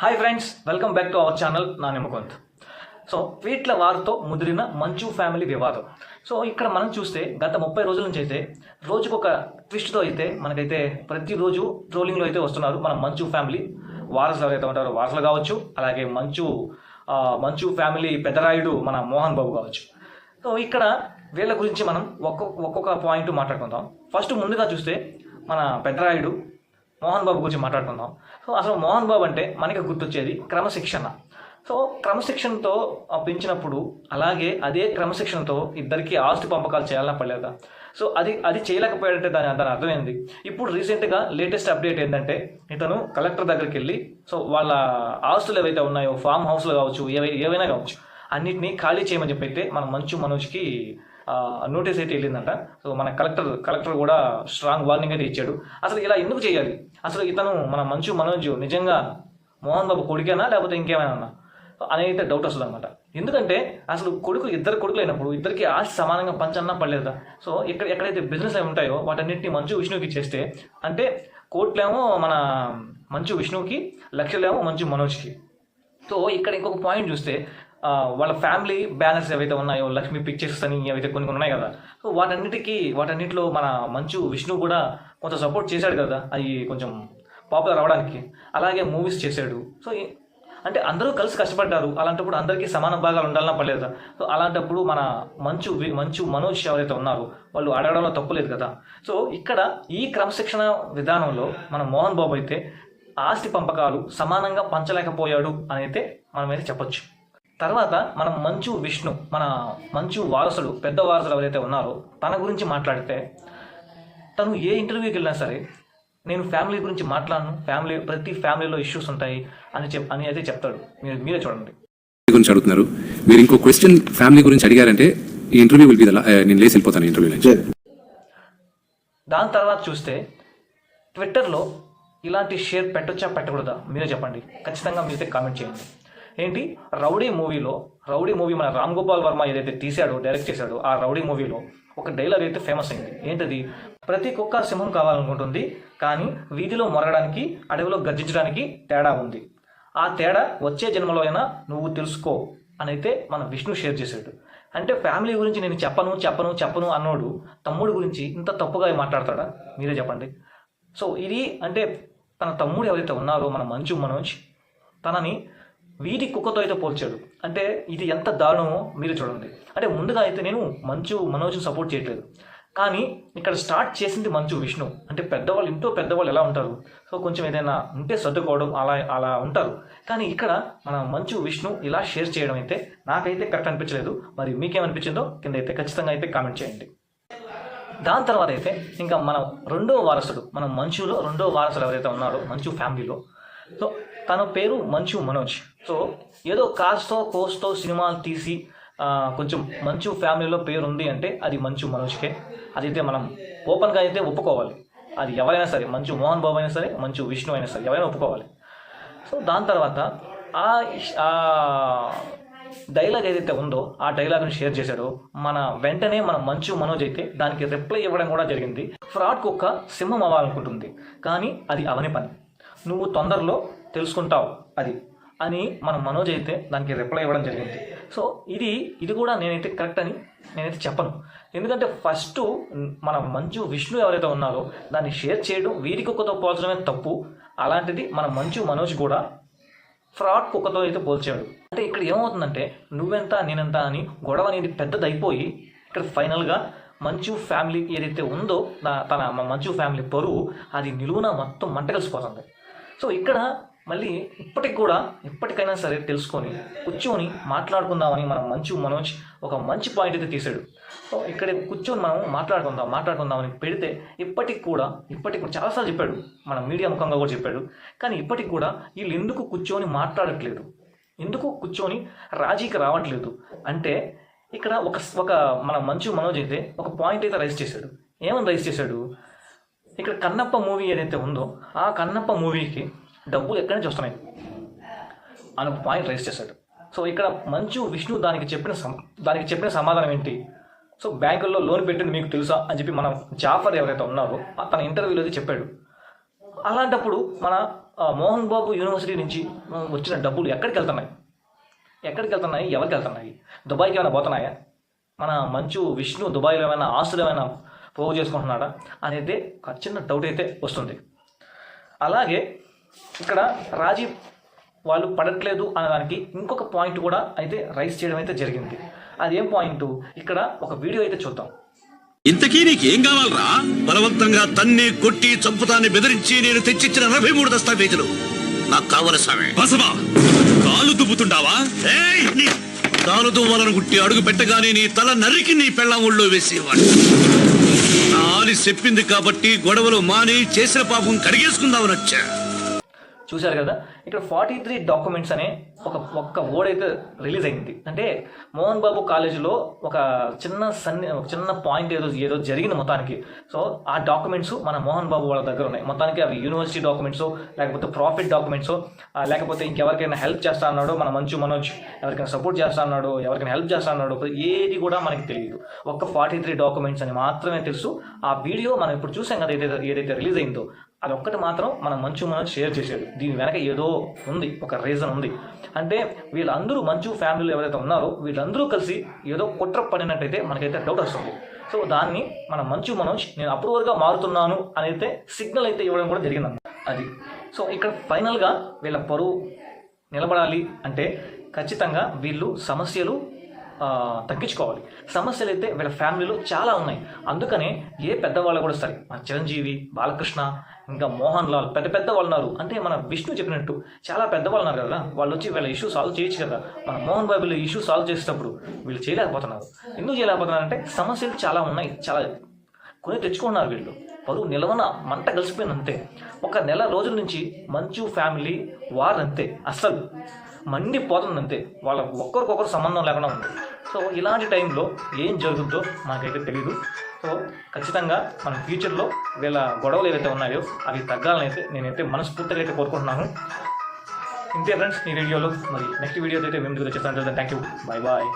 Hi friends welcome back to our channel నా నిమ్మకొంత్ so వీట్ల వారితో ముదిరిన మంచు ఫ్యామిలీ వివాదం. సో ఇక్కడ మనం చూస్తే గత ముప్పై రోజుల నుంచి అయితే రోజుకొక ట్విస్ట్తో అయితే మనకైతే ప్రతిరోజు ట్రోలింగ్లో అయితే వస్తున్నారు మన మంచు ఫ్యామిలీ వారసులు ఎవరైతే ఉంటారో వారసులు కావచ్చు అలాగే మంచు మంచు ఫ్యామిలీ పెద్దరాయుడు మన మోహన్ బాబు కావచ్చు. సో ఇక్కడ వీళ్ళ గురించి మనం ఒక్కొక్క ఒక్కొక్క పాయింట్ మాట్లాడుకుందాం. ఫస్ట్ ముందుగా చూస్తే మన పెద్దరాయుడు మోహన్ బాబు గురించి మాట్లాడుకుందాం. సో అసలు మోహన్ బాబు అంటే మనకి గుర్తొచ్చేది క్రమశిక్షణ. సో క్రమశిక్షణతో పెంచినప్పుడు అలాగే అదే క్రమశిక్షణతో ఇద్దరికి ఆస్తి పంపకాలు చేయాలన్నా పడలేదా సో అది అది చేయలేకపోయాడంటే దాని దాని అర్థమైంది ఇప్పుడు రీసెంట్గా లేటెస్ట్ అప్డేట్ ఏంటంటే ఇతను కలెక్టర్ దగ్గరికి వెళ్ళి సో వాళ్ళ ఆస్తులు ఏవైతే ఉన్నాయో ఫామ్ హౌస్లు కావచ్చు ఏవై ఏవైనా కావచ్చు అన్నిటినీ ఖాళీ చేయమని చెప్పైతే మన మంచు మనోజ్కి నోటీస్ అయితే వెళ్ళిందంట. సో మన కలెక్టర్ కలెక్టర్ కూడా స్ట్రాంగ్ వార్నింగ్ అయితే ఇచ్చాడు. అసలు ఇలా ఎందుకు చేయాలి? అసలు ఇతను మన మంచు మనోజ్ నిజంగా మోహన్ బాబు కొడుకేనా లేకపోతే ఇంకేమైనా? అనేది అయితే డౌట్ వస్తుంది అనమాట ఎందుకంటే అసలు కొడుకు ఇద్దరు కొడుకులు అయినప్పుడు ఇద్దరికి ఆస్తి సమానంగా పంచన్నా పడలేదా సో ఇక్కడ ఎక్కడైతే బిజినెస్ అవి ఉంటాయో వాటన్నింటినీ మంచు విష్ణువుకి చేస్తే అంటే కోట్లేమో మన మంచు విష్ణుకి లక్షలేమో మంచు మనోజ్కి. సో ఇక్కడ ఇంకొక పాయింట్ చూస్తే వాళ్ళ ఫ్యామిలీ బ్యానర్స్ ఏవైతే ఉన్నాయో లక్ష్మీ పిక్చర్స్ అని ఏవైతే కొన్ని కొన్ని ఉన్నాయి కదా సో వాటన్నిటికీ వాటన్నిటిలో మన మంచు విష్ణు కూడా కొంచెం సపోర్ట్ చేశాడు కదా అవి కొంచెం పాపులర్ అవ్వడానికి. అలాగే మూవీస్ చేశాడు. సో అంటే అందరూ కలిసి కష్టపడ్డారు. అలాంటప్పుడు అందరికీ సమాన భాగాలు ఉండాలన్నా పర్లేదా. సో అలాంటప్పుడు మన మంచు మంచు మనోజ్ ఎవరైతే ఉన్నారో వాళ్ళు అడగడంలో తప్పులేదు కదా. సో ఇక్కడ ఈ క్రమశిక్షణ విధానంలో మన మోహన్ బాబు అయితే ఆస్తి పంపకాలు సమానంగా పంచలేకపోయాడు అని అయితే మనమైతే చెప్పొచ్చు. తర్వాత మనం మంచు విష్ణు మన మంచు వారసుడు పెద్ద వారసుడు ఎవరైతే ఉన్నారో తన గురించి మాట్లాడితే తను ఏ ఇంటర్వ్యూకి వెళ్ళినా సరే నేను ఫ్యామిలీ గురించి మాట్లాడను ఫ్యామిలీ ప్రతి ఫ్యామిలీలో ఇష్యూస్ ఉంటాయి అని చెప్ అని అయితే చెప్తాడు. మీరు మీరే చూడండి. గురించి అడుగుతున్నారు. మీరు ఇంకో క్వశ్చన్ ఫ్యామిలీ గురించి అడిగారంటే ఈ ఇంటర్వ్యూ విల్ బి నేను లేసి వెళ్ళిపోతాను ఇంటర్వ్యూ నుంచి. దాని తర్వాత చూస్తే ట్విట్టర్లో ఇలాంటి షేర్ పెట్టొచ్చా పెట్టకూడదా? మీరే చెప్పండి. ఖచ్చితంగా మీరైతే కామెంట్ చేయండి. ఏంటి? రౌడీ మూవీలో రౌడీ మూవీ మన రామ్ గోపాల్ వర్మ ఏదైతే తీశాడో డైరెక్ట్ చేశాడో ఆ రౌడీ మూవీలో ఒక డైలాగ్ అయితే ఫేమస్ అయింది. ఏంటది? ప్రతి కుక్క సింహం కావాలనుకుంటుంది కానీ వీధిలో మొరగడానికి అడవిలో గర్జించడానికి తేడా ఉంది. ఆ తేడా వచ్చే జన్మలో అయినా నువ్వు తెలుసుకో అని అయితే మన విష్ణు షేర్ చేశాడు. అంటే ఫ్యామిలీ గురించి నేను చెప్పను చెప్పను చెప్పను అన్నోడు తమ్ముడు గురించి ఇంత తప్పుగా మాట్లాడతాడా? మీరే చెప్పండి. సో ఇది అంటే తన తమ్ముడు ఎవరైతే ఉన్నారో మన మంచు మనోజ్ తనని వీధి కుక్కతో అయితే పోల్చాడు. అంటే ఇది ఎంత దారుణమో మీరు చూడండి. అంటే ముందుగా అయితే నేను మంచు మనోజ్ని సపోర్ట్ చేయట్లేదు. కానీ ఇక్కడ స్టార్ట్ చేసింది మంచు విష్ణు. అంటే పెద్దవాళ్ళు ఇంట్లో పెద్దవాళ్ళు ఎలా ఉంటారు? సో కొంచెం ఏదైనా ఉంటే సర్దుకోవడం అలా అలా ఉంటారు. కానీ ఇక్కడ మన మంచు విష్ణు ఇలా షేర్ చేయడం అయితే నాకైతే కరెక్ట్ అనిపించలేదు. మరి మీకేమనిపించిందో కింద అయితే ఖచ్చితంగా అయితే కామెంట్ చేయండి. దాని తర్వాత అయితే ఇంకా మన రెండో వారసుడు మన మంచులో రెండో వారసుడు ఎవరైతే ఉన్నారో మంచు ఫ్యామిలీలో సో తన పేరు మంచు మనోజ్. సో ఏదో కాస్తో కోస్తో సినిమాలు తీసి కొంచెం మంచు ఫ్యామిలీలో పేరు ఉంది అంటే అది మంచు మనోజ్కే. అదైతే మనం ఓపెన్గా అయితే ఒప్పుకోవాలి. అది ఎవరైనా సరే మంచు మోహన్ బాబు అయినా సరే మంచు విష్ణు అయినా సరే ఎవరైనా ఒప్పుకోవాలి. సో దాని తర్వాత ఆ ఆ డైలాగ్ ఏదైతే ఉందో ఆ డైలాగ్ని షేర్ చేశాడో మన వెంటనే మన మంచు మనోజ్ అయితే దానికి రిప్లై ఇవ్వడం కూడా జరిగింది. ఫ్రాడ్ కుక్క సింహం అవ్వాలనుకుంటుంది. కానీ అది అవని పని. నువ్వు తొందరలో తెలుసుకుంటావు అది అని మన మనోజ్ అయితే దానికి రిప్లై ఇవ్వడం జరిగింది. సో ఇది ఇది కూడా నేనైతే కరెక్ట్ అని నేనైతే చెప్పను. ఎందుకంటే ఫస్ట్ మన మంచు విష్ణు ఎవరైతే ఉన్నారో దాన్ని షేర్ చేయడం వీరి కుక్కతో పోల్చడమే తప్పు. అలాంటిది మన మంచు మనోజ్ కూడా ఫ్రాడ్ కుక్కతో అయితే పోల్చాడు. అంటే ఇక్కడ ఏమవుతుందంటే నువ్వెంత నేనెంత అని గొడవ అనేది పెద్దదైపోయి ఇక్కడ ఫైనల్గా మంచు ఫ్యామిలీ ఏదైతే ఉందో నా- తన మంచు ఫ్యామిలీ పరువు అది నిలువున మొత్తం మంట కలిసిపోతుంది సో ఇక్కడ మళ్ళీ ఇప్పటికి కూడా ఇప్పటికైనా సరే తెలుసుకొని కూర్చొని మాట్లాడుకుందామని మనం మంచు మనోజ్ ఒక మంచి పాయింట్ అయితే తీశాడు. సో ఇక్కడ కూర్చొని మనం మాట్లాడుకుందాం మాట్లాడుకుందామని పెడితే ఇప్పటికి కూడా ఇప్పటికి కూడా చాలాసార్లు చెప్పాడు. మన మీడియా ముఖంగా కూడా చెప్పాడు. కానీ ఇప్పటికి కూడా వీళ్ళు ఎందుకు కూర్చొని మాట్లాడట్లేదు? ఎందుకు కూర్చొని రాజీకి రావట్లేదు? అంటే ఇక్కడ ఒక ఒక మన మంచు మనోజ్ అయితే ఒక పాయింట్ అయితే రైస్ చేశాడు. ఏమని రైస్ చేశాడు? ఇక్కడ కన్నప్ప మూవీ ఏదైతే ఉందో ఆ కన్నప్ప మూవీకి డబ్బులు ఎక్కడి నుంచి వస్తున్నాయి? అని ఒక పాయింట్ రైజ్ చేశాడు. సో ఇక్కడ మంచు విష్ణు దానికి చెప్పిన దానికి చెప్పిన సమాధానం ఏంటి? సో బ్యాంకుల్లో లోన్ పెట్టింది మీకు తెలుసా? అని చెప్పి మన జాఫర్ ఎవరైతే ఉన్నారో తన ఇంటర్వ్యూలో అయితే చెప్పాడు. అలాంటప్పుడు మన మోహన్ బాబు యూనివర్సిటీ నుంచి వచ్చిన డబ్బులు ఎక్కడికి వెళ్తున్నాయి? ఎక్కడికి వెళ్తున్నాయి? ఎవరికి వెళ్తున్నాయి? దుబాయ్కి ఏమైనా పోతున్నాయా? మన మంచు విష్ణు దుబాయ్లో ఏమైనా ఆస్తులు ఏమైనా పోగు చేసుకుంటున్నాడా? అనేది చిన్న డౌట్ అయితే వస్తుంది. అలాగే ఇక్కడ రాజీవ్ వాళ్ళు పడట్లేదు అనడానికి ఇంకొక పాయింట్ కూడా అయితే రైస్ చేయడం అయితే జరిగింది. అదేం పాయింట్ ఇక్కడ ఒక వీడియో అయితే చూద్దాం. ఇంతకీ నీకేం కావాలరా? బలవంతంగా తన్ని కొట్టి చంపుతాన్ని బెదిరించి నేను తెచ్చిచ్చిన నలభై మూడు దస్తావేజులు. నాకు కావలసి స్వామి బసవా కాలు దుబ్బుతుండావా? తాను దువ్వాలను గుట్టి అడుగు పెట్టగానే నీ తల నరికి నీ పెళ్ళం ఒళ్ళో వేసేవాడు. ఆలి చెప్పింది కాబట్టి గొడవలు మాని చేసిన పాపం కడిగేసుకుందామని వచ్చా. చూశారు కదా? ఇక్కడ ఫార్టీ త్రీ డాక్యుమెంట్స్ అనే ఒక ఒక్క వర్డ్ అయితే రిలీజ్ అయింది. అంటే మోహన్ బాబు కాలేజీలో ఒక చిన్న సన్ని ఒక చిన్న పాయింట్ ఏదో ఏదో జరిగింది మొత్తానికి. సో ఆ డాక్యుమెంట్స్ మన మోహన్ బాబు వాళ్ళ దగ్గర ఉన్నాయి. మొత్తానికి అవి యూనివర్సిటీ డాక్యుమెంట్స్ లేకపోతే ప్రాఫిట్ డాక్యుమెంట్స్ లేకపోతే ఇంకెవరికైనా హెల్ప్ చేస్తా అన్నాడు మన మంచు మనోజ్ ఎవరికైనా సపోర్ట్ చేస్తా అన్నాడు ఎవరికైనా హెల్ప్ చేస్తా అన్నాడు ఏది కూడా మనకి తెలియదు. ఒక్క ఫార్టీ త్రీ డాక్యుమెంట్స్ అని మాత్రమే తెలుసు. ఆ వీడియో మనం ఇప్పుడు చూసాం కదా ఏదైతే ఏదైతే రిలీజ్ అయిందో. అది ఒక్కటి మాత్రం మన మంచు మనం షేర్ చేసేది దీని వెనక ఏదో ఉంది ఒక రీజన్ ఉంది. అంటే వీళ్ళందరూ మంచు ఫ్యామిలీలు ఎవరైతే ఉన్నారో వీళ్ళందరూ కలిసి ఏదో కుట్ర పడినట్టయితే మనకైతే డౌట్ వస్తుంది. సో దాన్ని మన మంచు మనోజ్ నేను అప్రూవర్గా మారుతున్నాను అని అయితే సిగ్నల్ అయితే ఇవ్వడం కూడా జరిగింది అది. సో ఇక్కడ ఫైనల్గా వీళ్ళ పరువు నిలబడాలి అంటే ఖచ్చితంగా వీళ్ళు సమస్యలు తగ్గించుకోవాలి. సమస్యలు అయితే వీళ్ళ ఫ్యామిలీలో చాలా ఉన్నాయి. అందుకనే ఏ పెద్దవాళ్ళు కూడా సరే మన చిరంజీవి బాలకృష్ణ ఇంకా మోహన్ లాల్ పెద్ద పెద్ద వాళ్ళు ఉన్నారు. అంటే మన విష్ణు చెప్పినట్టు చాలా పెద్దవాళ్ళు ఉన్నారు కదా వాళ్ళు వచ్చి వీళ్ళ ఇష్యూ సాల్వ్ చేయొచ్చు కదా. మన మోహన్ బాబులు ఇష్యూ సాల్వ్ చేసేటప్పుడు వీళ్ళు చేయలేకపోతున్నారు. ఎందుకు చేయలేకపోతున్నారు అంటే సమస్యలు చాలా ఉన్నాయి. చాలా కొని తెచ్చుకున్నారు వీళ్ళు. పరువు నిలవన మంట కలిసిపోయింది అంతే ఒక నెల రోజుల నుంచి మంచు ఫ్యామిలీ వార్ అంతే. అస్సలు. మండిపోతుంది అంతే వాళ్ళ ఒక్కరికొకరు సంబంధం లేకుండా ఉంది. సో ఇలాంటి టైంలో ఏం జరుగుతుందో మనకైతే తెలియదు సో ఖచ్చితంగా మన ఫ్యూచర్లో వీళ్ళ గొడవలు ఏవైతే ఉన్నాయో అవి తగ్గాలని అయితే నేనైతే మనస్ఫూర్తిగా అయితే కోరుకుంటున్నాను. ఇంతే ఫ్రెండ్స్ ఈ వీడియోలో మరి నెక్స్ట్ వీడియో అయితే మేము దగ్గర చేస్తాను థ్యాంక్ యూ బాయ్ బాయ్.